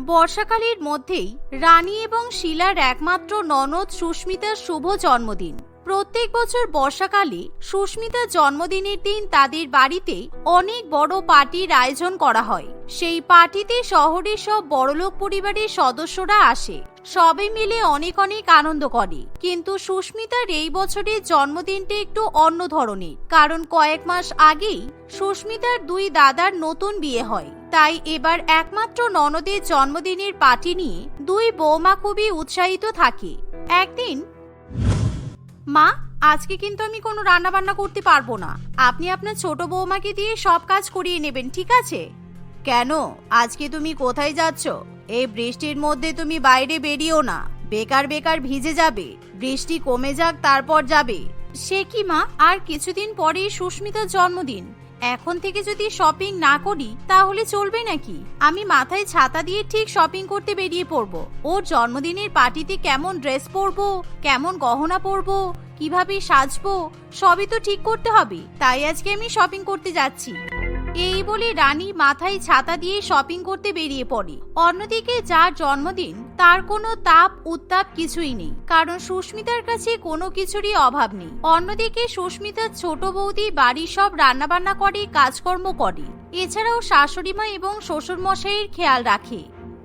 বর্ষাকালের মধ্যেই রানী এবং শিলার একমাত্র ননদ সুস্মিতার শুভ জন্মদিন। প্রত্যেক বছর বর্ষাকালে সুস্মিতার জন্মদিনের দিন তাদের বাড়িতে অনেক বড় পার্টির আয়োজন করা হয়। সেই পার্টিতে শহরের সব বড়লোক পরিবারের সদস্যরা আসে। সবাই মিলে অনেক অনেক আনন্দ করে। কিন্তু সুস্মিতার এই বছরের জন্মদিনটা একটু অন্য ধরনের। কারণ কয়েক মাস আগেই সুস্মিতার দুই দাদার নতুন বিয়ে হয়। তাই এবার একমাত্র ননদের জন্মদিনের পার্টি নিয়ে দুই বৌমা খুবই উৎসাহিত থাকে। একদিন, মা, আজকে কিন্তু আমি কোনো রান্না বান্না করতে পারব না। আপনি আপনার ছোট বৌমাকে দিয়ে সব কাজ করিয়ে নেবেন, ঠিক আছে? কেন? আজকে তুমি কোথায় যাচ্ছ? এই বৃষ্টির মধ্যে তুমি বাইরে বেরিও না। বেকার বেকার ভিজে যাবে। বৃষ্টি কমে যাক, তারপর যাবে। সে কি মা? আর কিছুদিন পরেই সুস্মিতার জন্মদিন। এখন থেকে যদি শপিং না করি, তাহলে চলবে নাকি? আমি মাথায় ছাতা দিয়ে ঠিক শপিং করতে বেরিয়ে পড়ব। ওর জন্মদিনের পার্টিতে কেমন ড্রেস পরবো, কেমন গহনা পরবো, কীভাবে সাজবো, সবই তো ঠিক করতে হবে। তাই আজকে আমি শপিং করতে যাচ্ছি। এই বলে রানী মাথায় ছাতা দিয়ে শপিং করতে বেরিয়ে পড়ে। অন্যদিকে যার জন্মদিন, তার কোনো তাপ, উত্তাপ কিছুই নেই, কারণ সুস্মিতার কাছে কোনো কিছুরই অভাব নেই। অন্যদিকে সুস্মিতার ছোট বৌদি বাড়ির সব রান্নাবান্না করে, কাজকর্ম করে। এছাড়াও শাশুড়িমা এবং শ্বশুর মশাইয়ের খেয়াল রাখে।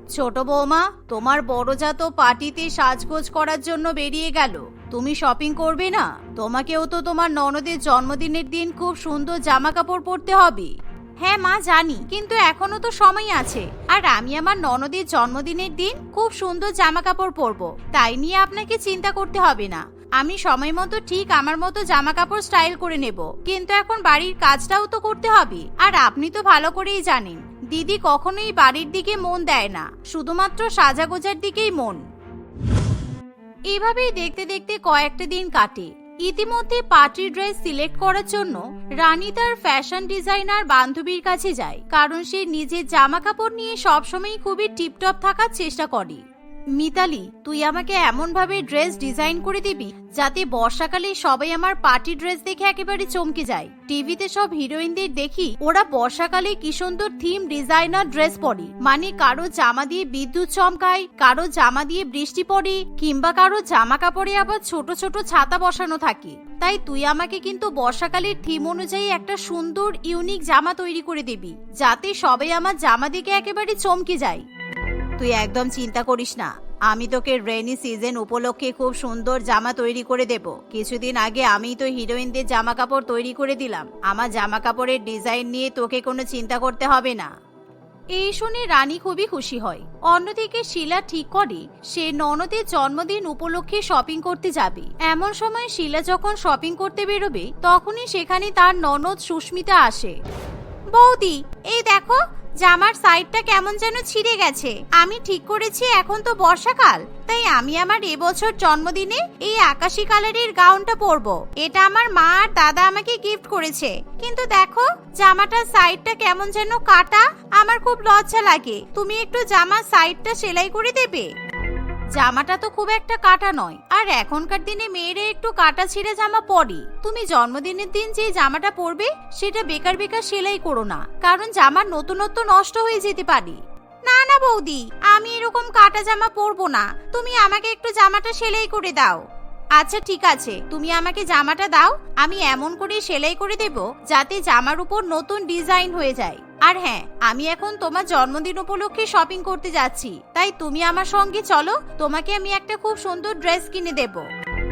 ছোট বৌমা, তোমার বড়জা তো পার্টিতে সাজগোজ করার জন্য বেরিয়ে গেল। তুমি শপিং করবে না? তোমাকেও তো তোমার ননদের জন্মদিনের দিন খুব সুন্দর জামা কাপড় পরতে হবে। হ্যাঁ মা, জানি। কিন্তু এখনও তো সময় আছে। আর আমি আমার ননদের জন্মদিনের দিন খুব সুন্দর জামা কাপড় পরবো। তাই নিয়ে আপনাকে চিন্তা করতে হবে না। আমি সময় মতো ঠিক আমার মতো জামা কাপড় স্টাইল করে নেব। কিন্তু এখন বাড়ির কাজটাও তো করতে হবে। আর আপনি তো ভালো করেই জানেন, দিদি কখনোই বাড়ির দিকে মন দেয় না। শুধুমাত্র সাজাগোজার দিকেই মন। এভাবেই দেখতে দেখতে কয়েকটা দিন কাটে। ইতিমধ্যে পার্টি ড্রেস সিলেক্ট করার জন্য রানী তার ফ্যাশন ডিজাইনার বান্ধবীর কাছে যায়, কারণ সে নিজের জামা কাপড় নিয়ে সবসময় খুবই টিপটপ থাকার চেষ্টা করে। মিতালি, তুই আমাকে এমন ভাবে ড্রেস ডিজাইন করে দিবি যাতে বর্ষাকালে সবাই আমার পার্টি ড্রেস দেখে একেবারে চমকে যায়। টিভিতে সব হিরোইনদের দেখি, ওরা বর্ষাকালে কি সুন্দর থিম ডিজাইনার ড্রেস পরে। মানে কারও জামা দিয়ে বিদ্যুৎ চমকায়, কারও জামা দিয়ে বৃষ্টি পড়ে, কিংবা কারও জামা কাপড়ে আবার ছোট ছোট ছাতা বসানো থাকে। তাই তুই আমাকে কিন্তু বর্ষাকালের থিম অনুযায়ী একটা সুন্দর, ইউনিক জামা তৈরি করে দিবি, যাতে সবাই আমার জামা দেখে একেবারে চমকে যায়। তুই একদম চিন্তা করিস না। আমি তোকে রেনি সিজন উপলক্ষে খুব সুন্দর জামা তৈরি করে দেব। কিছুদিন আগে আমি তো হিরোইনদের জামা কাপড় তৈরি করে দিলাম। আমার জামা কাপড়ের ডিজাইন নিয়ে তোকে কোনো চিন্তা করতে হবে না। এই শুনে রানী খুবই খুশি হয়। অন্যদিকে শিলা ঠিক করে, সে ননদের জন্মদিন উপলক্ষে শপিং করতে যাবে। এমন সময় শিলা যখন শপিং করতে বেরোবে, তখনই সেখানে তার ননদ সুস্মিতা আসে। বৌদি, এই দেখো জামার সাইডটা কেমন যেন ছিঁড়ে গেছে। আমি ঠিক করেছি, এখন তো বর্ষাকাল। তাই আমি আমার এবছর জন্মদিনে এই আকাশি কালারের গাউনটা পরব। এটা আমার মা আর দাদা আমাকে গিফট করেছে। কিন্তু দেখো, জামাটার সাইডটা কেমন যেন কাটা। আমার খুব লজ্জা লাগে। তুমি একটু জামার সাইডটা সেলাই করে দেবে? জামাটা তো খুব একটা কাটা নয়। আর এখনকার দিনে মেয়েরা একটু কাটা ছিঁড়ে জামা পরে। তুমি জন্মদিনের দিন যে জামাটা পরবে, সেটা বেকার বেকার সেলাই করো না। কারণ জামার নতুনত্ব নষ্ট হয়ে যেতে পারে। না না বৌদি, আমি এরকম কাটা জামা পরবো না। তুমি আমাকে একটু জামাটা সেলাই করে দাও। আচ্ছা ঠিক আছে। তুমি আমাকে জামাটা দাও, আমি এমন করে সেলাই করে দেব যাতে জামার উপর নতুন ডিজাইন হয়ে যায়। আর হ্যাঁ আমি এখন তোমার জন্মদিন উপলক্ষে শপিং করতে যাচ্ছি। তাই তুমি আমার সঙ্গে চলো, তোমাকে আমি একটা খুব সুন্দর ড্রেস কিনে দেব।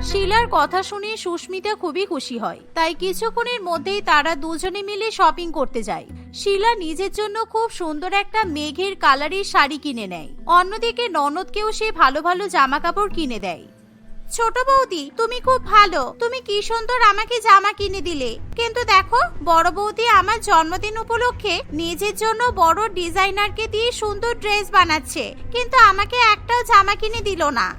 শিলার কথা শুনে সুস্মিতা খুবই খুশি হয়। তাই কিছুক্ষণের মধ্যেই তারা দুজনে মিলে শপিং করতে যায়। শিলা নিজের জন্য খুব সুন্দর একটা মেঘের কালারের শাড়ি কিনে নেয়। অন্যদিকে ননদকেও সে ভালো ভালো জামা কাপড় কিনে দেয়। ছোট বৌদি, তুমি খুব ভালো। তুমি কি সুন্দর আমাকে জামা কিনে দিলে। কিন্তু দেখো, বড় বৌদি আমার জন্মদিন উপলক্ষে নিজের জন্য বড় ডিজাইনারকে দিয়ে সুন্দর ড্রেস বানাচ্ছে। কিন্তু আমাকে একটাও জামা কিনে দিল না।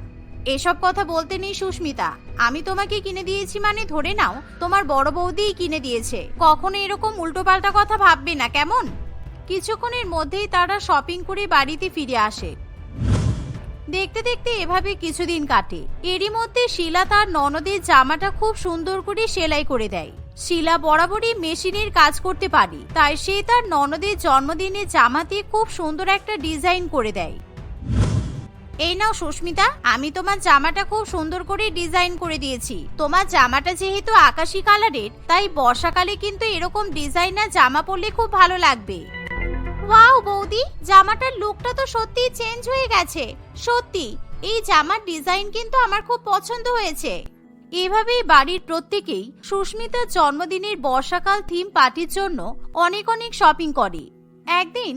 এসব কথা বলতে নেই সুস্মিতা। আমি তোমাকে কিনে দিয়েছি মানে ধরে নাও, তোমার বড় বৌদিই কিনে দিয়েছে। কখনো এরকম উল্টোপাল্টা কথা ভাববে না, কেমন? কিছুক্ষণের মধ্যেই তারা শপিং করে বাড়িতে ফিরে আসে। দেখতে দেখতে এভাবে কিছুদিন কাটে। এরই মধ্যে শিলা তার ননদের জামাটা খুব সুন্দর করে সেলাই করে দেয়। শিলা বরাবরই মেশিনের কাজ করতে পারে, তাই সে তার ননদের জন্মদিনে জামাতে খুব সুন্দর একটা ডিজাইন করে দেয়। এই নাও সুস্মিতা, আমি তোমার জামাটা খুব সুন্দর করে ডিজাইন করে দিয়েছি। তোমার জামাটা যেহেতু আকাশি কালারের, তাই বর্ষাকালে কিন্তু এরকম ডিজাইনার জামা পরলে খুব ভালো লাগবে। ওয়াও, বৌদি, জামাটার লুকটা তো সত্যিই চেঞ্জ হয়ে গেছে। সত্যি, এই জামার ডিজাইন কিন্তু আমার খুব পছন্দ হয়েছে। এভাবেই বাড়ির প্রত্যেকেই সুস্মিতার জন্মদিনের বর্ষাকাল থিম পার্টির জন্য অনেক অনেক শপিং করে। একদিন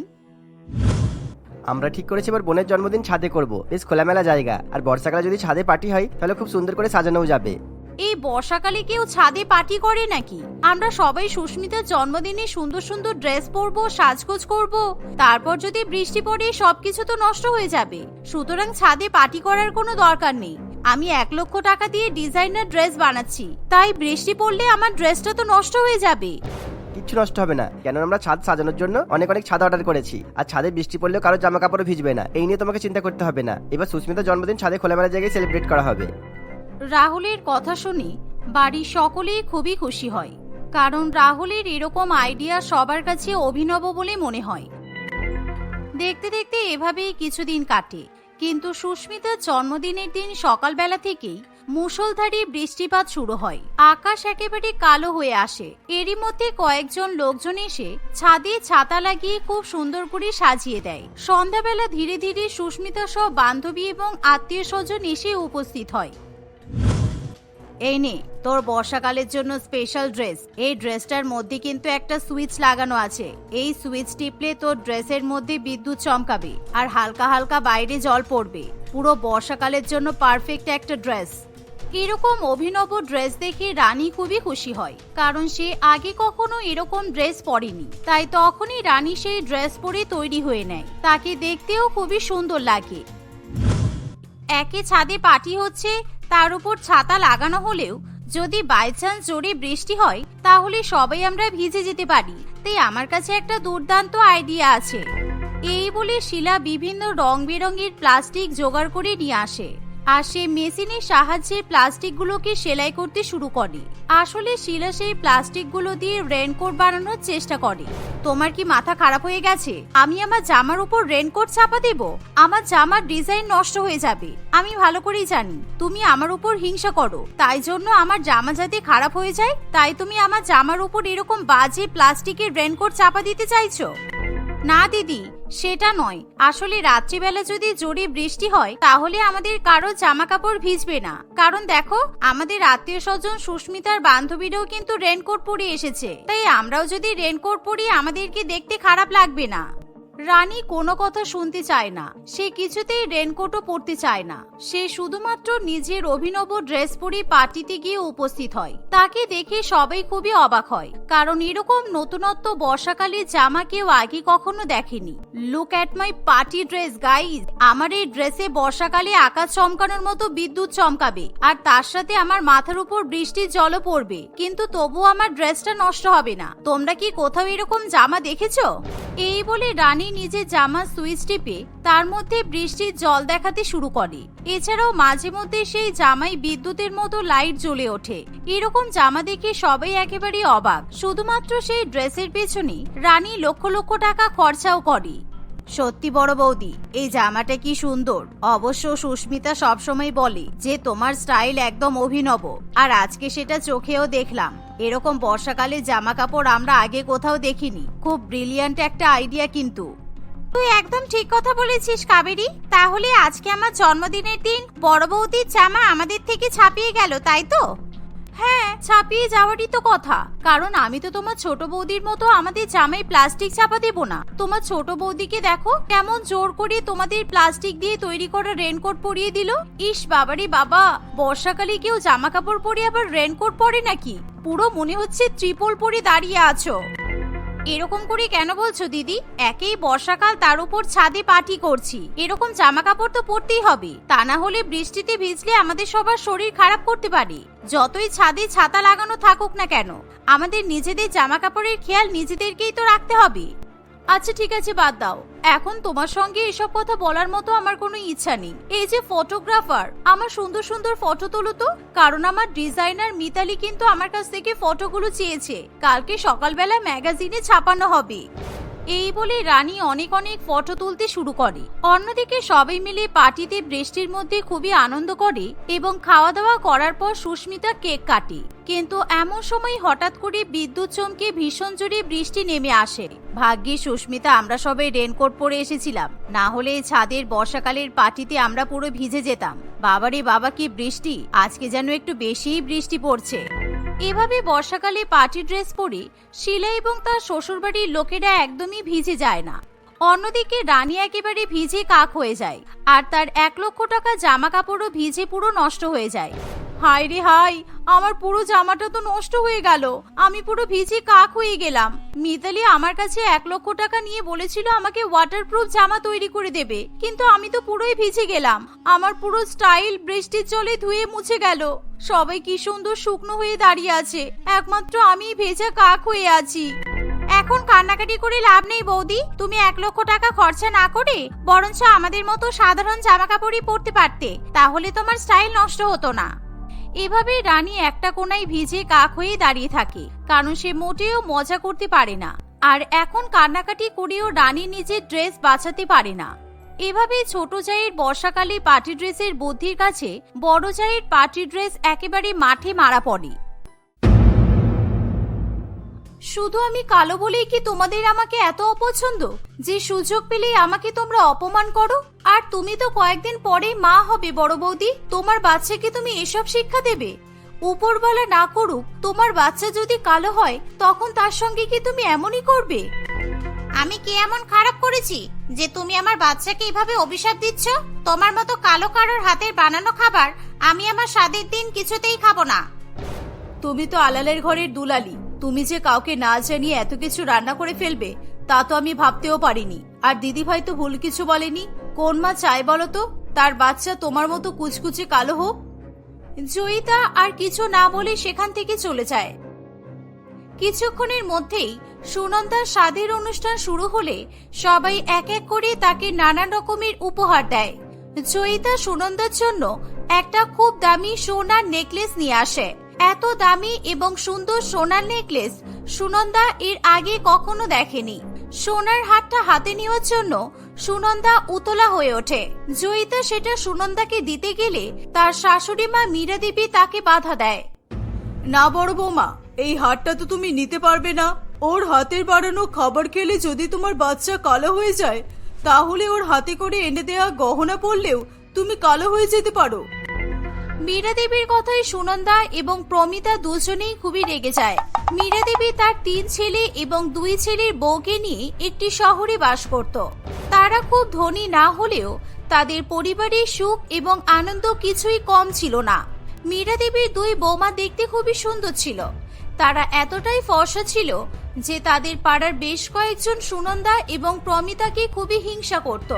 আমরা ঠিক করেছি, এবার বোনের জন্মদিন ছাদে করব। বেশ খোলামেলা জায়গা। আর বর্ষাকালে যদি ছাদে পার্টি হয়, তাহলে খুব সুন্দর করে সাজানোও যাবে। এই বর্ষাকালে কেউ ছাদে পার্টি করে নাকি? আমরা সবাই সুস্মিতার জন্মদিনে সুন্দর সুন্দর ড্রেস পরবো, সাজগোজ করব, তারপর যদি বৃষ্টি পড়ে সবকিছু তো নষ্ট হয়ে যাবে। সুতরাং ছাদে পার্টি করার কোনো দরকার নেই। আমি এক লক্ষ টাকা দিয়ে ডিজাইনার ড্রেস বানাচ্ছি। তাই বৃষ্টি পড়লে আমার ড্রেসটা তো নষ্ট হয়ে যাবে। কিচ্ছু নষ্ট হবে না। কেন আমরা ছাদ সাজানোর জন্য অনেক অনেক ছাদ অর্ডার করেছি। আর ছাদে বৃষ্টি পড়লেও কারও জামা কাপড় ভিজবে না। এই নিয়ে তোমাকে চিন্তা করতে হবে না। এবার সুস্মিতার জন্মদিন ছাদে খোলামেলা জায়গায় সেলিব্রেট করা হবে। রাহুলের কথা শুনে বাড়ির সকলেই খুবই খুশি হয়, কারণ রাহুলের এরকম আইডিয়া সবার কাছে অভিনব বলে মনে হয়। দেখতে দেখতে এভাবেই কিছুদিন কাটে, কিন্তু সুস্মিতার জন্মদিনের দিন সকালবেলা থেকেই মুষলধারে বৃষ্টিপাত শুরু হয়। আকাশ একেবারে কালো হয়ে আসে। এরই মধ্যে কয়েকজন লোকজন এসে ছাদে ছাতা লাগিয়ে খুব সুন্দর করে সাজিয়ে দেয়। সন্ধ্যাবেলা ধীরে ধীরে সুস্মিতা সহ বান্ধবী এবং আত্মীয় স্বজন এসে উপস্থিত হয়। এই নে, তোর বর্ষাকালের জন্য স্পেশাল ড্রেস এই ড্রেসটার মধ্যে কিন্তু একটা সুইচ লাগানো আছে। এই সুইচ টিপলে তোর ড্রেসের মধ্যে বিদ্যুৎ চমকাবে আর হালকা হালকা বাইরে জল পড়বে। পুরো বর্ষাকালের জন্য পারফেক্ট একটা ড্রেস এরকম অভিনব ড্রেস দেখে রানী খুবই খুশি হয়, কারণ সে আগে কখনো এরকম ড্রেস পরেনি। তাই তখনই রানী সেই ড্রেস পরে তৈরি হয়ে নেয়। তাকে দেখতেও খুবই সুন্দর লাগে। একে ছাদে পাটি হচ্ছে, তার উপর ছাতা লাগানো হলেও যদি বাই চান্স জোরে বৃষ্টি হয়, তাহলে সবাই আমরা ভিজে যেতে পারি। তাই আমার কাছে একটা দুর্দান্ত আইডিয়া আছে। এই বলে শিলা বিভিন্ন রং বেরঙের প্লাস্টিক জোগাড় করে নিয়ে আসে। আর সে মেশিনের সাহায্যে প্লাস্টিকগুলোকে সেলাই করতে শুরু করে। আসলে শিলা সেই প্লাস্টিকগুলো দিয়ে রেনকোট বানানোর চেষ্টা করে। তোমার কি মাথা খারাপ হয়ে গেছে? আমি আমার জামার উপর রেনকোট চাপা দেব? আমার জামার ডিজাইন নষ্ট হয়ে যাবে। আমি ভালো করেই জানি, তুমি আমার উপর হিংসা করো। তাই জন্য আমার জামা যাতে খারাপ হয়ে যায়, তাই তুমি আমার জামার উপর এরকম বাজে প্লাস্টিকের রেনকোট চাপা দিতে চাইছো। না, দিদি, সেটা নয়। আসলে রাত্রিবেলা যদি জোরে বৃষ্টি হয়, তাহলে আমাদের কারও জামা কাপড় ভিজবে না। কারণ দেখো, আমাদের আত্মীয় স্বজন সুস্মিতার বান্ধবীরাও কিন্তু রেনকোট পরে এসেছে। তাই আমরাও যদি রেনকোট পরি, আমাদেরকে দেখতে খারাপ লাগবে না। রানী কোনো কথা শুনতে চায় না। সে কিছুতেই রেনকোটও পরতে চায় না। সে শুধুমাত্র নিজের অভিনব ড্রেস পরে পার্টিতে গিয়ে উপস্থিত হয়। তাকে দেখে সবাই খুবই অবাক হয়। কারণ এরকম নতুনত্ব বর্ষাকালে জামা কেউ আগে কখনো দেখেনি। Look at my party dress guys আমার এই ড্রেসে বর্ষাকালে আকাশ চমকানোর মতো বিদ্যুৎ চমকাবে। আর তার সাথে আমার মাথার উপর বৃষ্টির জলও পড়বে। কিন্তু তবুও আমার ড্রেসটা নষ্ট হবে না। তোমরা কি কোথাও এরকম জামা দেখেছ? এই বলে রানী নিজের জামা, সুইচ টিপে তার মধ্যে বৃষ্টির জল দেখাতে শুরু করে। এছাড়াও মাঝে মধ্যে সেই জামাই বিদ্যুতের মতো লাইট জ্বলে ওঠে। এরকম জামা দেখে সবাই একেবারে অবাক। শুধুমাত্র সেই ড্রেসের পেছনে রানী লক্ষ লক্ষ টাকা খরচাও করে। সত্যি বড় বৌদি, এই জামাটা কি সুন্দর। অবশ্য সুস্মিতা সবসময় বলে যে তোমার স্টাইল একদম অভিনব। আর আজকে সেটা চোখেও দেখলাম। এরকম বর্ষাকালে জামা কাপড় আমরা আগে কোথাও দেখিনি। খুব ব্রিলিয়ান্ট একটা আইডিয়া কিন্তু। তুই একদম ঠিক কথা বলেছিস, কাবেরি। তাহলে আজকে আমার জন্মদিনের দিন বড় বৌদির জামা আমাদের থেকে ছাপিয়ে গেল, তাই তো? হ্যাঁ ছাপিয়ে যাওয়ারই তো কথা। কারণ আমি তো তোমার ছোট বৌদির মতো আমাদের জামাই প্লাস্টিক চাপা দেব না। তোমার ছোট বৌদিকে দেখো, কেমন জোর করে তোমাদের প্লাস্টিক দিয়ে তৈরি করা রেনকোট পরিয়ে দিল। ইস বাবারে বাবা, বর্ষাকালে কেউ জামা কাপড় পরে আবার রেনকোট পরে নাকি? পুরো মনে হচ্ছে ত্রিপল পরে দাঁড়িয়ে আছো। এরকম করে কেন বলছো, দিদি? একেই বর্ষাকাল তার উপর ছাদে পাটি করছি। এরকম জামা কাপড় তো পরতেই হবে। তা না হলে বৃষ্টিতে ভিজলে আমাদের সবার শরীর খারাপ করতে পারে। যতই ছাদে ছাতা লাগানো থাকুক না কেন, আমাদের নিজেদের জামা কাপড়ের খেয়াল নিজেদেরকেই তো রাখতে হবে। আচ্ছা ঠিক আছে, বাদ দাও। এখন তোমার সঙ্গে এসব কথা বলার মতো আমার কোনো ইচ্ছা নেই। এই যে ফটোগ্রাফার, আমার সুন্দর সুন্দর ফটো তোলো তো। কারণ আমার ডিজাইনার মিতালি কিন্তু আমার কাছ থেকে ফটোগুলো চেয়েছে। কালকে সকালবেলা ম্যাগাজিনে ছাপানো হবে। এই বলে রানী অনেক অনেক ফটো তুলতে শুরু করে। অন্যদিকে সবাই মিলে পার্টিতে বৃষ্টির মধ্যে খুবই আনন্দ করে এবং খাওয়া দাওয়া করার পর সুস্মিতা কেক কাটে। কিন্তু এমন সময় হঠাৎ করে বিদ্যুৎ চমকে ভীষণ জোরে বৃষ্টি নেমে আসে। ভাগ্যে সুস্মিতা, আমরা সবাই রেনকোট পরে এসেছিলাম। না হলে ছাদের বর্ষাকালের পার্টিতে আমরা পুরো ভিজে যেতাম। বাবারে বাবা, কি বৃষ্টি! আজকে যেন একটু বেশিই বৃষ্টি পড়ছে। এভাবে বর্ষাকালে পার্টি ড্রেস পরে শিলা এবং তার শ্বশুরবাড়ির লোকেরা একদমই ভিজে যায় না। অন্যদিকে রানী একেবারে ভিজে কাক হয়ে যায়, আর তার এক লক্ষ টাকা জামা কাপড়ও ভিজে পুরো নষ্ট হয়ে যায়। হাই রে হাই, আমার পুরো জামাটা তো নষ্ট হয়ে গেল। আমি পুরো ভিজে কাক হয়ে গেলাম। মিতালি আমার কাছে এক লক্ষ টাকা নিয়ে বলেছিল আমাকে ওয়াটারপ্রুফ জামা তৈরি করে দেবে। কিন্তু আমি তো পুরোই ভিজে গেলাম। আমার পুরো স্টাইল বৃষ্টির জলে ধুয়ে মুছে গেল। সবাই কি সুন্দর শুকনো হয়ে দাঁড়িয়ে আছে। একমাত্র আমি ভেজা কাক হয়ে আছি। এখন কান্নাকাটি করে লাভ নেই বৌদি। তুমি এক লক্ষ টাকা খরচা না করে বরঞ্চ আমাদের মতো সাধারণ জামা কাপড়ই পরতে পারতে। তাহলে তোমার স্টাইল নষ্ট হতো না। এভাবে রানী একটা কোনায় ভিজে কাক হয়ে দাঁড়িয়ে থাকে। কারণ সে মোটেও মজা করতে পারে না। আর এখন কান্নাকাটি করেও রানী নিজের ড্রেস বাঁচাতে পারে না। এভাবে ছোট জায়ের বর্ষাকালে পার্টি ড্রেসের বুদ্ধির কাছে বড় জায়ের পার্টি ড্রেস একেবারে মাঠে মারা পড়ে। শুধু আমি কালো বলেই কি তোমাদের আমাকে এত অপছন্দ? যে সুযোগ পেলেই আমাকে তোমরা অপমান করো? আর তুমি তো কয়েকদিন পরে মা হবে বড় বৌদি। তোমার বাচ্চাকে তুমি এসব শিক্ষা দেবে? উপরওয়ালা না করুক তোমার বাচ্চা যদি কালো হয় তখন তার সঙ্গে কি তুমি এমনই করবে? আমি কি এমন খারাপ করেছি যে তুমি আমার বাচ্চাকে এভাবে অভিশাপ দিচ্ছ? তোমার মতো কালো কারোর হাতের বানানো খাবার আমি আমার স্বাদের দিন কিছুতেই খাব না। তুমি তো আলালের ঘরের দুলালি। তুমি যে কাউকে না জানিয়ে এত কিছু রান্না করে ফেলবে, তা তো আমি ভাবতেও পারিনি। আর দিদিভাই তো ভুল কিছু বলেনি। কোন মা চায় বলো তো? তার বাচ্চা তোমার মতো কুচকুচে কালো হোক। জয়িতা আর কিছু না বলে সেখান থেকে চলে যায়। কিছুক্ষণের মধ্যেই সুনন্দার স্বাদের অনুষ্ঠান শুরু হলে সবাই এক এক করে তাকে নানান রকমের উপহার দেয়। জয়িতা সুনন্দার জন্য একটা খুব দামি সোনার নেকলেস নিয়ে আসে। এত দামি এবং সুন্দর সোনার নেকলেস সুনন্দা এর আগে কখনো দেখেনি। সোনার হাতটা হাতে নেওয়ার জন্য সুনন্দা উতলা হয়ে ওঠে। জয়িতা সেটা সুনন্দাকে দিতে গেলে তার শাশুড়ি মা মীরা দেবী তাকে বাধা দেয়। না বড় বৌমা, এই হারটা তো তুমি নিতে পারবে না। ওর হাতের বাড়ানো খাবার খেলে যদি তোমার বাচ্চা কালো হয়ে যায়, তাহলে ওর হাতে করে এনে দেয়া গহনা পড়লেও তুমি কালো হয়ে যেতে পারো। মীরা দেবীর কথায় সুনন্দা এবং প্রমিতা দুজনেই খুবই রেগে যায়। মীরা দেবী তার তিন ছেলে এবং দুই ছেলের বউকে নিয়ে একটি শহরে বাস করত। তারা খুব ধনী না হলেও তাদের পরিবারের সুখ এবং আনন্দ কিছুই কম ছিল না। মীরা দেবীর দুই বৌমা দেখতে খুবই সুন্দর ছিল। তারা এতটাই ফর্সা ছিল যে তাদের পাড়ার বেশ কয়েকজন সুনন্দা এবং প্রমিতাকে খুবই হিংসা করত।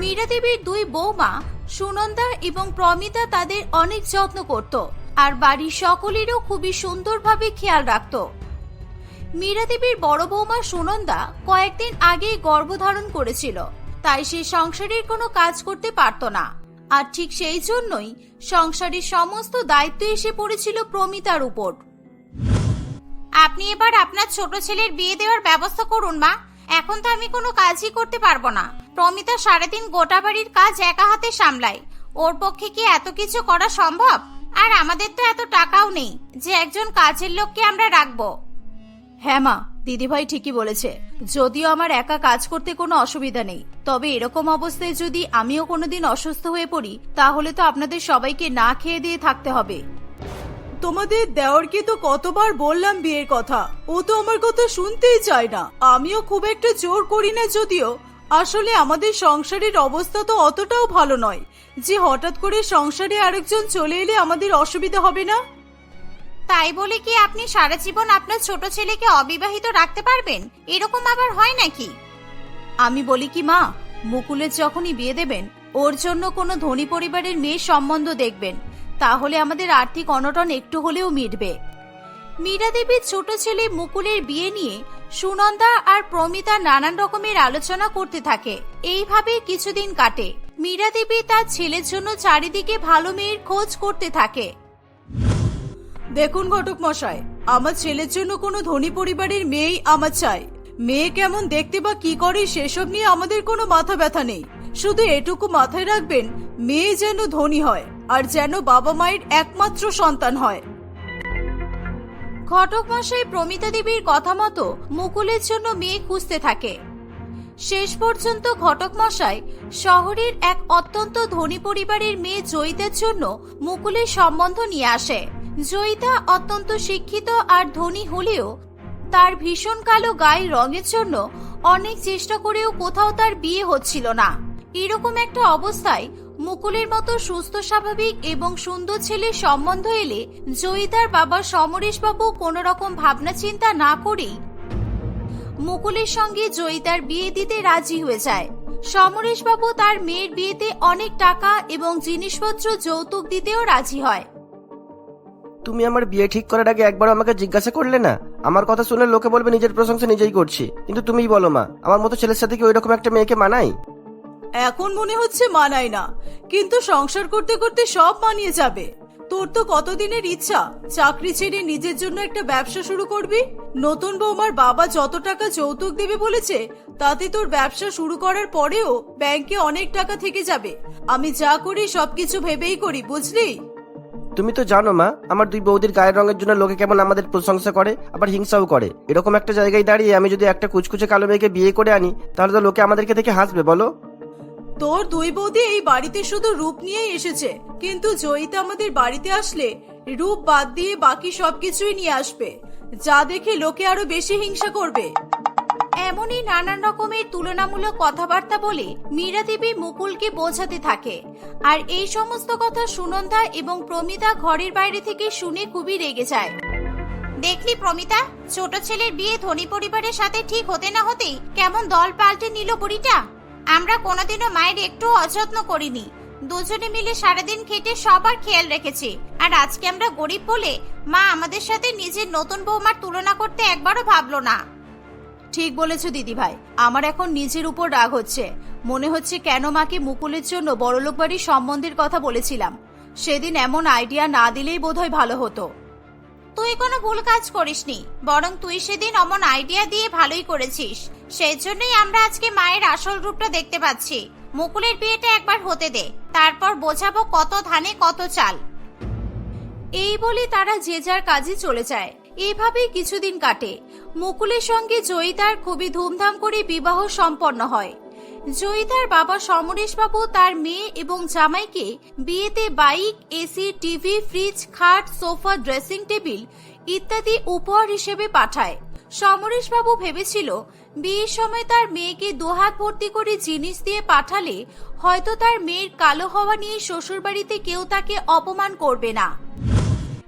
মীরা দেবীর দুই বৌমা সুনন্দা এবং প্রমিতা তাদের অনেক যত্ন করত আর বাড়ির সকলেরও খুবই সুন্দরভাবে খেয়াল রাখত। মীরা দেবীর বড় বৌমা সুনন্দা কয়েকদিন আগে গর্ভধারণ করেছিল, তাই সে সংসারের কোনো কাজ করতে পারত না। আর ঠিক সেই জন্যই সংসারের সমস্ত দায়িত্ব এসে পড়েছিল প্রমিতার উপর। আপনি এবার আপনার ছোট ছেলের বিয়ে দেওয়ার ব্যবস্থা করুন, মা। এখন তো আমি কোনো কাজই করতে পারব না। প্রমিতা সারাদিন গোটা বাড়ির কাজ একা হাতে সামলায়। ওর পক্ষে কি এত কিছু করা সম্ভব? আর আমাদের তো এত টাকাও নেই, যে একজন কাজের লোককে আমরা রাখব। হ্যাঁ মা, দিদিভাই ঠিকই বলেছে। যদিও আমার একা কাজ করতে কোনো অসুবিধা নেই, তবে এরকম অবস্থায় যদি আমিও কোনোদিন অসুস্থ হয়ে পড়ি, তাহলে তো আপনাদের সবাইকে না খেয়ে দিয়ে থাকতে হবে। তোমাদের দেওরকে তো কতবার বললাম বিয়ের কথা। ও তো আমার কথা শুনতেই চায় না। আমিও খুব একটা জোর করি না যদিও। আসলে আমাদের সংসারের অবস্থা তো অতটাও ভালো নয়। যে হঠাৎ করে সংসারে আরেকজন চলে এলে আমাদের অসুবিধা হবে না? তাই বলে কি আপনি সারা জীবন আপনার ছোট ছেলেকে অবিবাহিত রাখতে পারবেন? এরকম আবার হয় নাকি? আমি বলি কি মা মুকুলের যখনই বিয়ে দেবেন ওর জন্য কোনো ধনী পরিবারের মেয়ের সম্বন্ধ দেখবেন। তাহলে আমাদের আর্থিক অনটন একটু হলেও মিটবে। মীরা দেবীর ছোট ছেলে মুকুলের বিয়ে নিয়ে সুনন্দা আর প্রমিতা নানান রকমের আলোচনা করতে থাকে। এইভাবে কিছুদিন কাটে। মীরা দেবী তার ছেলের জন্য চারিদিকে ভালো মেয়ের খোঁজ করতে থাকে। দেখুন ঘটক মশাই, আমার ছেলের জন্য কোনো ধনী পরিবারের মেয়েই আমার চাই। মেয়ে কেমন দেখতে বা কি করে সেসব নিয়ে আমাদের কোনো মাথা ব্যথা নেই। শুধু এটুকু মাথায় রাখবেন, মেয়ে যেন ধনী হয় আর যেন বাবা মায়ের একমাত্র সন্তান হয়। ঘটক মশাই প্রমিতা দেবীর কথা মতো মুকুলের জন্য মেয়ে খুঁজতে থাকে। শেষ পর্যন্ত ঘটক মশাই শহরের এক অত্যন্ত ধনী পরিবারের মেয়ে জয়িতার জন্য মুকুলের সম্বন্ধ নিয়ে আসে। জয়িতা অত্যন্ত শিক্ষিত আর ধনী হলেও তার ভীষণ কালো গায়ের রঙের জন্য অনেক চেষ্টা করেও কোথাও তার বিয়ে হচ্ছিল না। এরকম একটা অবস্থায় মুকুলের মতো সুস্থ, স্বাভাবিক এবং সুন্দর ছেলের সম্বন্ধ এলে জয়িতার বাবা সমরেশবাবু কোনো রকম ভাবনা চিন্তা না করেই মুকুলের সঙ্গে জয়িতার বিয়ে দিতে রাজি হয়ে যায়। সমরেশবাবু তার মেয়ের বিয়েতে অনেক টাকা এবং জিনিসপত্র যৌতুক দিতেও রাজি হয়। তুমি আমার বিয়ে ঠিক করার আগে একবার আমাকে জিজ্ঞাসা করলে না? আমার কথা শুনে লোকে বলবে নিজের প্রশংসা নিজেই করছি। কিন্তু তুমিই বলো মা, আমার মতো ছেলের সাথে কি ওই রকম একটা মেয়েকে মানাই? এখন মনে হচ্ছে মানায় না। কিন্তু সংসার করতে করতে সব মানিয়ে যাবে। তোর তো কতদিনের ইচ্ছা? চাকরি ছেড়ে নিজের জন্য একটা ব্যবসা শুরু করবি? নতুন বৌমার বাবা যত টাকা যৌতুক দেবে বলেছে, তাতে তোর ব্যবসা শুরু করার পরেও ব্যাংকে অনেক টাকা থেকে যাবে। আমি যা করি, সবকিছু ভেবেই করি, বুঝলি? তুমি তো জানো মা, আমার দুই বৌদির গায়ের রঙের জন্য লোকে কেমন আমাদের প্রশংসা করে, আবার হিংসাও করে। এরকম একটা জায়গায় দাঁড়িয়ে আমি যদি একটা কুচকুচে কালো মেয়েকে বিয়ে করে আনি, তাহলে তো লোকে আমাদেরকে দেখে হাসবে, বলো? তোর দুই বৌদি এই বাড়িতে শুধু রূপ নিয়েই এসেছে। কিন্তু জয়িতা আমাদের বাড়িতে আসলে রূপ বাদ দিয়ে বাকি সবকিছুই নিয়ে আসবে। যা দেখে লোকে আরও বেশি হিংসা করবে। এমনই নানান রকমের তুলনামূলক কথাবার্তা বলে মীরা দেবী মুকুলকে বোঝাতে থাকে। আর এই সমস্ত কথা সুনন্দা এবং প্রমিতা ঘরের বাইরে থেকে শুনে খুবই রেগে যায়। দেখলি প্রমিতা, ছোট ছেলের বিয়ে ধনী পরিবারের সাথে ঠিক হতে না হতেই কেমন দল পাল্টে নিল বুড়িটা? আমরা কোনোদিনও মায়ের একটু অযত্ন করিনি। দুজনে মিলে সারাদিন খেটে সবার খেয়াল রেখেছি। আর আজকে আমরা গরিব বলে মা আমাদের সাথে নিজের নতুন বৌমার তুলনা করতে একবারও ভাবলো না। ঠিক বলেছ দিদি ভাই আমার এখন নিজের উপর রাগ হচ্ছে। মনে হচ্ছে কেন মাকে মুকুলের জন্য বড়লোক বাড়ির সম্বন্ধের কথা বলেছিলাম। সেদিন এমন আইডিয়া না দিলেই বোধহয় ভালো হতো। তুই কোনো ভুল কাজ করিসনি, বরং তুই সেদিন অমন আইডিয়া দিয়ে ভালোই করেছিস। সেই জন্যই আমরা আজকে মায়ের আসল রূপটা দেখতে পাচ্ছি। মুকুলের বিয়েটা একবার হতে দে, তারপর বোঝাবো কত ধানে কত চাল। এই বলে তারা যে যার কাজে চলে যায়। এভাবেই কিছুদিন কাটে। মুকুলের সঙ্গে জয়িতার খুবই ধুমধাম করে বিবাহ সম্পন্ন হয়। জয়িতার বাবা সমরেশবাবু, তার মেয়ে এবং জামাইকে বিয়েতে বাইক, এসি, টিভি, ফ্রিজ, খাট, সোফা, ড্রেসিং টেবিল ইত্যাদি উপহার হিসেবে পাঠায়। সমরেশবাবু ভেবেছিল, বিয়ের সময় তার মেয়েকে দুহাত ভর্তি করে জিনিস দিয়ে পাঠালে হয়তো তার মেয়ের কালো হওয়া নিয়ে শ্বশুরবাড়িতে কেউ তাকে অপমান করবে না।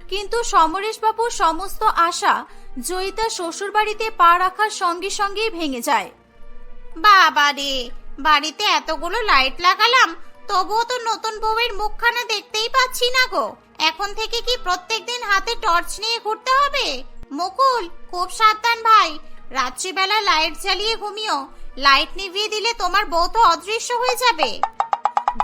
কিন্তু সমরেশবাবুর সমস্ত আশা জয়িতা শ্বশুরবাড়িতে পা রাখার সঙ্গে সঙ্গেই ভেঙে যায়। বাবা রে বাড়িতে এতগুলো লাইট লাগালাম, তবুও তো নতুন বউয়ের মুখখানা দেখতেই পাচ্ছি না গো। এখন থেকে কি প্রত্যেকদিন হাতে টর্চ নিয়ে ঘুরতে হবে? মুকুল, খুব সাবধান ভাই। রাত্রিবেলা লাইট জ্বালিয়ে ঘুমিও। লাইট নিভিয়ে দিলে তোমার বউ তো অদৃশ্য হয়ে যাবে।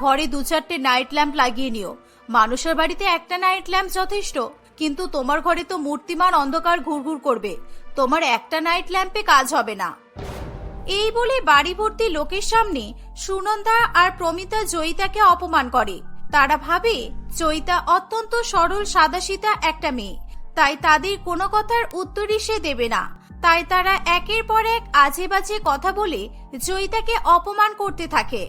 ঘরে দু চারটে নাইট ল্যাম্প লাগিয়ে নিও। মানুষের বাড়িতে একটা নাইট ল্যাম্প যথেষ্ট, কিন্তু তোমার ঘরে তো মূর্তিমান অন্ধকার ঘুরঘুর করবে। তোমার একটা নাইট ল্যাম্পে কাজ হবে না। এই বলে বাড়ি ভর্তি লোকের সামনে সুনন্দা আর প্রমিতা জয়িতাকে অপমান করে। তারা ভাবে, জয়িতা অত্যন্ত সরল সাদাসিধা একটা মেয়ে। তাই তাদের কোনো কথার উত্তরই সে দেবে না। তাই তারা একের পর এক আজে বাজে কথা বলে জয়িতাকে অপমান করতে থাকে।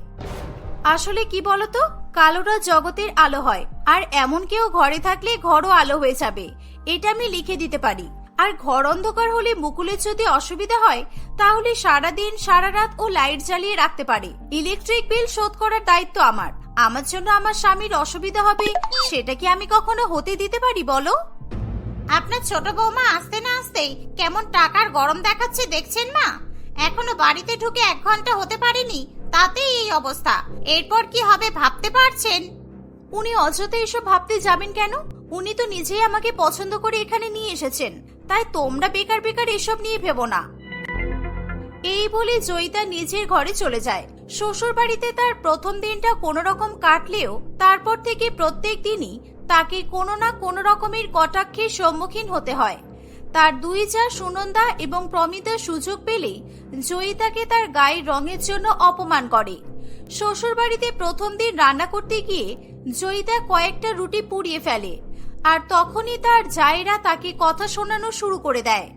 আসলে কি বলতো কালোরা জগতের আলো হয়, আর এমন কেউ ঘরে থাকলে ঘরও আলো হয়ে যাবে। এটা আমি লিখে দিতে পারি। আর ঘর অন্ধকার হলে মুকুলের যদি অসুবিধা হয়, তাহলে সারা দিন সারা রাত ও লাইট জ্বালিয়ে রাখতে পারে। ইলেকট্রিক বিল শোধ করার দায়িত্ব আমার। আমার জন্য আমার স্বামীর অসুবিধা হবে, সেটা কি আমি কখনো হতে দিতে পারি বলো? আপনার ছোট বৌমা আসতে না আসতেই কেমন টাকার গরম দেখাচ্ছে দেখছেন মা? এখনও বাড়িতে ঢুকে এক ঘণ্টা হতে পারেনি, তাতেই এই অবস্থা। এরপর কি হবে ভাবতে পারছেন? উনি অযথা এসব ভাবতে যাবেন কেন? উনি তো নিজেই আমাকে পছন্দ করে এখানে নিয়ে এসেছেন। তাই তোমরা বেকার বেকার এসব নিয়ে ভেবো না। এই বলে জয়িতা নিজের ঘরে চলে যায়। শ্বশুর বাড়িতে তার প্রথম দিনটা কোনো রকম কাটলেও তারপর থেকে প্রত্যেক দিনই তাকে কোনো না কোনো রকমের কটাক্ষের সম্মুখীন হতে হয়। তার দুই যা সুনন্দা এবং প্রমিতা সুযোগ পেলেই জয়িতাকে তার গায়ের রঙের জন্য অপমান করে। শ্বশুরবাড়িতে প্রথম দিন রান্না করতে গিয়ে জয়িতা কয়েকটা রুটি পুড়িয়ে ফেলে। আর তখনই তার জায়েরা তাকে কথা শোনানো শুরু করে দেয়।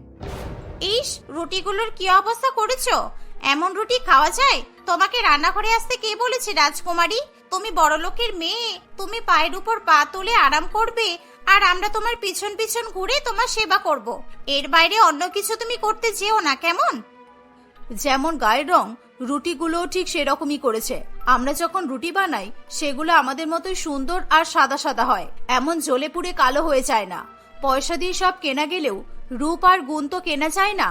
ইস, রুটিগুলোর কি অবস্থা করেছ? এমন রুটি খাওয়া যায়? তোমাকে রান্নাঘরে আসতে কে বলেছে, রাজকুমারী? তুমি বড় লোকের মেয়ে, তুমি পায়ের উপর পা তুলে আরাম করবে, আর আমরা তোমার পিছন পিছন ঘুরে তোমার সেবা করব। এর বাইরে অন্য কিছু তুমি করতে যেও না, কেমন? যেমন গায়ের রং রুটিগুলোও ঠিক সেরকমই করেছে। আমরা যখন রুটি বানাই, সেগুলো আমাদের মতোই সুন্দর আর সাদা সাদা হয়। এমন জ্বলে পুড়ে কালো হয়ে যায় না। পয়সা দিয়ে সব কেনা গেলেও রূপ আর গুণ তো কেনা যায় না।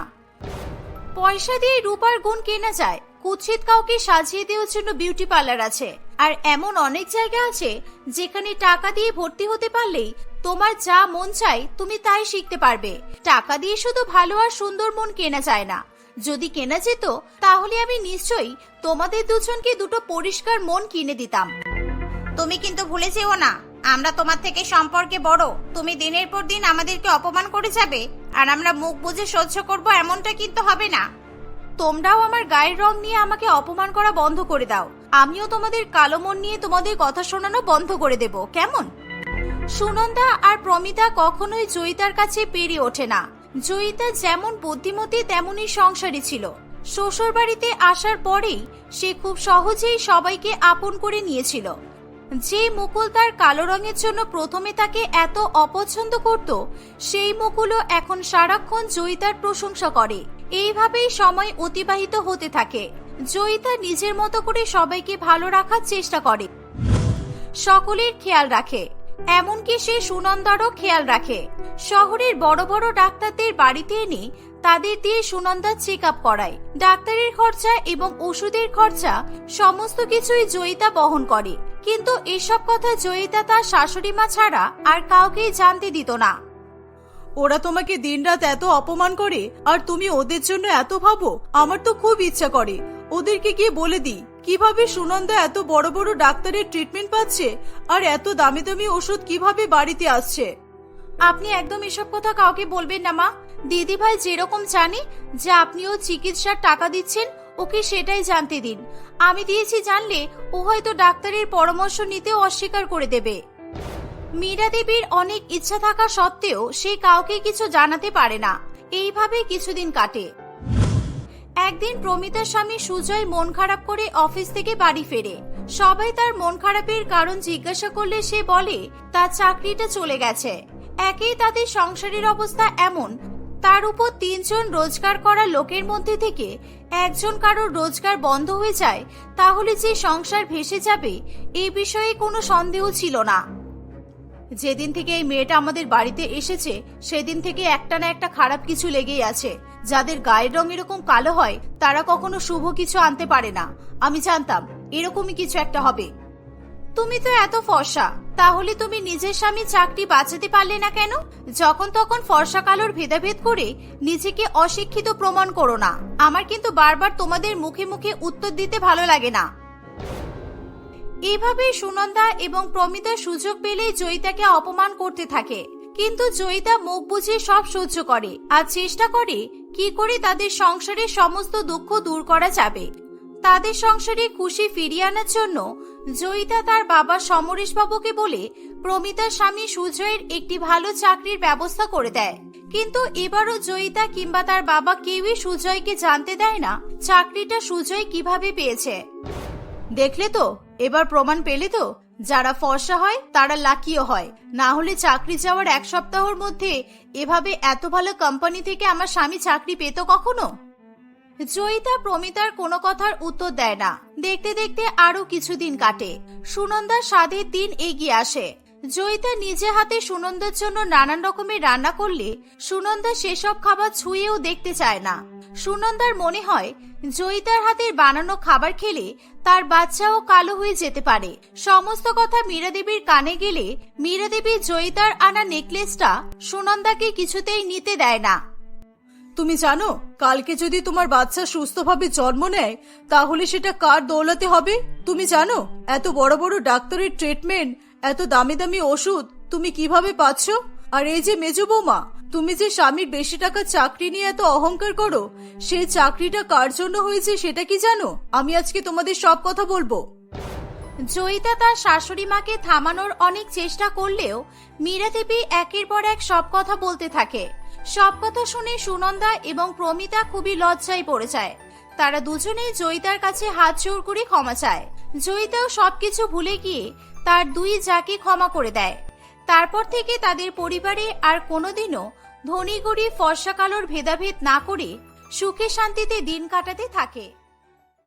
পয়সা দিয়ে রূপ আর গুণ কেনা যায়। কুৎসিত কাউকে সাজিয়ে দেওয়ার জন্য বিউটি পার্লার আছে। আর এমন অনেক জায়গা আছে, যেখানে টাকা দিয়ে ভর্তি হতে পারলেই তোমার যা মন চাই তুমি তাই শিখতে পারবে। টাকা দিয়ে শুধু ভালো আর সুন্দর মন কেনা যায় না। যদি কেনা যেত, তাহলে আমি নিশ্চয়ই তোমাদের দুজনকে দুটো পরিষ্কার মন কিনে দিতাম। তুমি কিন্তু ভুলে যেও না, আমরা তোমার থেকে সম্পর্কে বড়। তুমি দিনের পর দিন আমাদেরকে অপমান করে যাবে, আর আমরা মুখ বুঝে সহ্য করব এমনটা কিন্তু হবে না। তোমরাও আমার গায়ের রং নিয়ে আমাকে অপমান করা বন্ধ করে দাও। আমিও তোমাদের কালো মন নিয়ে তোমাদের কথা শোনানো বন্ধ করে দেব, কেমন? সুনন্দা আর প্রমিতা কখনোই জয়িতার কাছে পেরিয়ে ওঠে না। জয়িতা যেমন বুদ্ধিমতী, তেমনই সংসারী ছিল। শ্বশুর বাড়িতে আসার পরেই সে খুব সহজেই সবাইকে আপন করে নিয়েছিল। যে মুকুল তার কালো রঙের জন্য প্রথমে তাকে এত অপছন্দ করত, সেই মুকুলও এখন সারাক্ষণ জয়িতার প্রশংসা করে। এইভাবেই সময় অতিবাহিত হতে থাকে। জয়িতা নিজের মতো করে সবাইকে ভালো রাখার চেষ্টা করে। সকলের খেয়াল রাখে। এমনকি সে সুনন্দারও খেয়াল রাখে। শহরের বড় বড় ডাক্তারদের বাড়িতে এনে তাদের দিয়ে সুনন্দা চেক আপ করায়। ডাক্তারের খরচা এবং ওষুধের খরচা সমস্ত কিছুই জয়িতা বহন করে। কিন্তু এসব কথা জয়িতা তার শাশুড়ি মা ছাড়া আর কাউকেই জানতে দিত না। ওরা তোমাকে দিনরাত এত অপমান করে, আর তুমি ওদের জন্য এত ভাবো, আমার তো খুব ইচ্ছা করে। ওদেরকে গিয়ে বলে দিই। কীভাবে সুনন্দা এত বড় বড় ডাক্তারের ট্রিটমেন্ট পাচ্ছে? আর এত দামি দামি ওষুধ কীভাবে বাড়িতে আসছে? আপনি একদম এসব কথা কাউকে বলবেন না, মা। দিদি ভাই যেরকম জানে যে আপনিও চিকিৎসার টাকা দিচ্ছেন, ওকে সেটাই জানতে দিন। আমি দিয়েছি জানলে ও হয়তো ডাক্তারের পরামর্শ নিতেও অস্বীকার করে দেবে। মীরা দেবীর অনেক ইচ্ছা থাকা সত্ত্বেও সে কাউকে কিছু জানাতে পারে না। এইভাবে কিছুদিন কাটে। একদিন প্রমিতার স্বামী সুজয় মন খারাপ করে অফিস থেকে বাড়ি ফেরে। সবাই তার মন খারাপের কারণ জিজ্ঞাসা করলে সে বলে, তার চাকরিটা চলে গেছে। একেই তাদের সংসারের অবস্থা এমন। তার উপর তিনজন রোজগার করা লোকের মধ্যে থেকে একজন কারোর রোজগার বন্ধ হয়ে যায়, তাহলে যে সংসার ভেসে যাবে এই বিষয়ে কোনো সন্দেহ ছিল না। যেদিন থেকে এই মেয়েটা আমাদের বাড়িতে এসেছে, সেদিন থেকে একটা না একটা খারাপ কিছু লেগেই আছে। যাদের গায়ের রং এরকম কালো হয়, তারা কখনো শুভ কিছু আনতে পারে না। আমি জানতাম, এরকমই কিছু একটা হবে। তুমি তো এত ফর্সা, তাহলে তুমি নিজের স্বামী চাকরি বাঁচাতে পারলে না কেন? যখন তখন ফর্সা কালোর ভেদাভেদ করে নিজেকে অশিক্ষিত প্রমাণ করো না। আমার কিন্তু বারবার তোমাদের মুখে মুখে উত্তর দিতে ভালো লাগে না। এভাবে সুনন্দা এবং প্রমিতা সুযোগ পেলেই জয়িতাকে অপমান করতে থাকে। কিন্তু জয়িতা মুখ বুঝে সব সহ্য করে আর চেষ্টা করে কি করে তাদের সংসারের সমস্ত দুঃখ দূর করা যাবে। তাদের সংসারে খুশি ফিরিয়ে আনার জন্য জয়িতা তার বাবা সমরেশ বাবুকে বলে প্রমিতার স্বামী সুজয়ের একটি ভালো চাকরির ব্যবস্থা করে দেয়। কিন্তু এবারও জয়িতা কিংবা তার বাবা কেউই সুজয়কে জানতে দেয় না চাকরিটা সুজয় কীভাবে পেয়েছে। দেখলে তো? এবার প্রমাণ পেলে তো? যারা ফর্সা হয়, তারা লাকিও হয়। না হলে চাকরি যাওয়ার এক সপ্তাহের মধ্যে এভাবে এত ভালো কোম্পানি থেকে আমার স্বামী চাকরি পেত কখনো? জয়িতা প্রমিতার কোনো কথার উত্তর দেয় না। দেখতে দেখতে আরও কিছুদিন কাটে। সুনন্দা স্বাদের দিন এগিয়ে আসে। জয়িতা নিজে হাতে সুনন্দার জন্য নানান রকমের রান্না করলে সুনন্দা সেসব খাবার ছুঁয়েও দেখতে চায় না। সুনন্দার মনে হয়, জয়িতার হাতের বানানো খাবার খেলে তার বাচ্চাও কালো হয়ে যেতে পারে। সমস্ত কথা মীরা দেবীর কানে গেলে মীরা দেবী জয়িতার আনা নেকলেসটা সুনন্দাকে কিছুতেই নিতে দেয় না। তুমি জানো, কালকে যদি তোমার বাচ্চা সুস্থভাবে জন্ম নেয়, তাহলে সেটা কার দৌলতে হবে? তুমি জানো, এত বড় বড় ডাক্তারের ট্রিটমেন্ট এত দামি দামি ওষুধ তুমি কীভাবে পাচ্ছ? আর এই যে মেজো বৌমা, তুমি যে স্বামীর বেশি টাকা চাকরি নিয়ে এত অহংকার করো সেই চাকরিটা কার জন্য হয়েছে সেটা কি জানো? আমি আজকে তোমাদের সব কথা বলব। জয়িতা তার শাশুড়ি মাকে থামানোর অনেক চেষ্টা করলেও মীরা দেবী একের পর এক সব কথা বলতে থাকে। সব কথা শুনে সুনন্দা এবং প্রমিতা খুবই লজ্জায় পড়ে যায়। তারা দুজনেই জয়িতার কাছে হাত জোর করে ক্ষমা চায়। জয়িতাও সবকিছু ভুলে গিয়ে তার দুই যাকে ক্ষমা করে দেয়। তারপর থেকে তাদের পরিবারে আর কোনোদিনও ধনী গরিব ফর্সাকালোর ভেদাভেদ না করে সুখে শান্তিতে দিন কাটাতে থাকে।